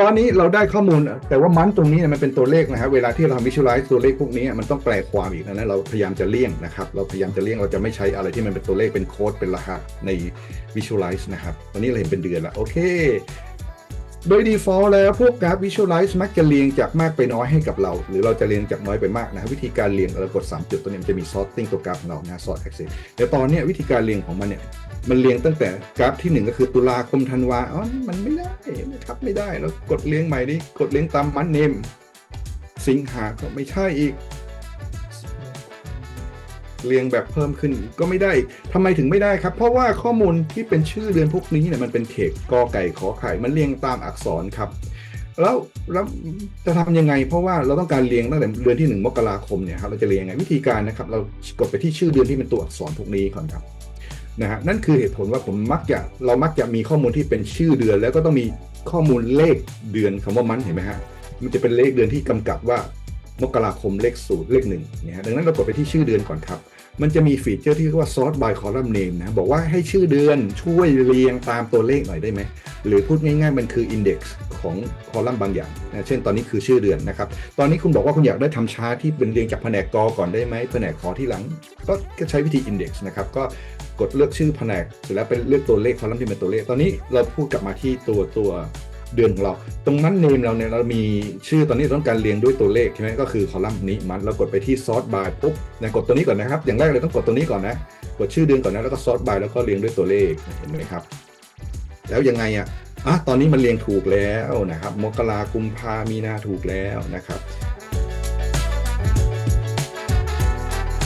ตอนนี้เราได้ข้อมูล แต่ว่ามันตรงนี้มันเป็นตัวเลขนะครับเวลาที่เราวิชวลไลซ์ตัวเลขพวกนี้มันต้องแปลความอีกนะเราพยายามจะเลี่ยงนะครับ เราพยายามจะเลี่ยงเราจะไม่ใช้อะไรที่มันเป็นตัวเลขเป็นโค้ดเป็นรหัสในวิชวลไลซ์นะครับตอนนี้เราเห็นเป็นเดือนล้วโอเค โดย default แล้วพวกกราฟ visualize มักจะเรียงจากมากไปน้อยให้กับเรา หรือเราจะเรียงจากน้อยไปมากนะวิธีการเรียงเรากด 3 จุดตัวนี้มันจะมี sorting ตัวกราฟของเรานะ sort axis แต่ตอนนี้วิธีการเรียงของมันเนี่ย มันเรียงตั้งแต่กราฟที่ 1 ก็คือตุลาคมธันวาอ๋อมันไม่ได้ทับไม่ได้แล้วกดเรียงใหม่ดิกดเรียงตามมันเนม สิงหาก็ไม่ใช่อีก เรียงแบบเพิ่มขึ้นก็ไม่ได้อีกทำไมถึงไม่ได้ครับ เพราะว่าข้อมูลที่เป็นชื่อเดือนพวกนี้เนี่ยมันเป็นเขกกอไก่ขอไข่มันเรียงตามอักษรครับ แล้วแล้วจะทำยังไง เพราะว่าเราต้องการเรียงตั้งแต่เดือนที่ 1 มกราคมเนี่ยครับเราจะเรียงยังไงวิธีการนะครับ เรากดไปที่ชื่อเดือนที่เป็นตัวอักษรพวกนี้ก่อนครับ นะฮะนั่นคือเหตุผลว่าผมมักจะเรามักจะมีข้อมูลที่เป็นชื่อเดือน แล้วก็ต้องมีข้อมูลเลขเดือนคำว่ามันเห็นไหมฮะมันจะเป็นเลขเดือนที่กำกับว่ามกราคมเลขศูนย์เลขหนึ่งเนี่ยฮะดังนั้นเรากดไปที่ชื่อเดือนก่อนครับ มันจะมีฟีเจอร์ที่เรียกว่า sort by column name นะบอกว่าให้ชื่อเดือนช่วยเรียงตามตัวเลขหน่อยได้ไหม หรือพูดง่ายๆ มันคือ index ของคอลัมน์บางอย่างนะเช่นตอนนี้คือชื่อเดือนนะครับ ตอนนี้คุณบอกว่าคุณอยากได้ทำชาร์ตที่เป็นเรียงจากแผนกกอก่อนได้ไหมแผนกขอที่หลัง ก็ก็ใช้วิธี index นะครับ ก็ กดเลือกชื่อแผนกเสร็จแล้วเป็นเลือกตัวเลขคอลัมน์ที่เป็นตัวเลข ตอนนี้เราพูดกลับมาที่ตัวตัวเดือนของเรา ตรงนั้นเนมเราเนี่ยเรามีชื่อตอนนี้ต้องการเรียงด้วยตัวเลขใช่ไหมก็คือคอลัมน์นี้มันเรากดไปที่ sort by ปุ๊บนะกดตัวนี้ก่อนนะครับ อย่างแรกเลยต้องกดตัวนี้ก่อนนะ กดชื่อเดือนก่อนนะแล้วก็ sort by แล้วก็เรียงด้วยตัวเลขเห็นไหมครับ แล้วยังไงอะอะตอนนี้มันเรียงถูกแล้วนะครับ มกรากุมภามีนาถูกแล้วนะครับ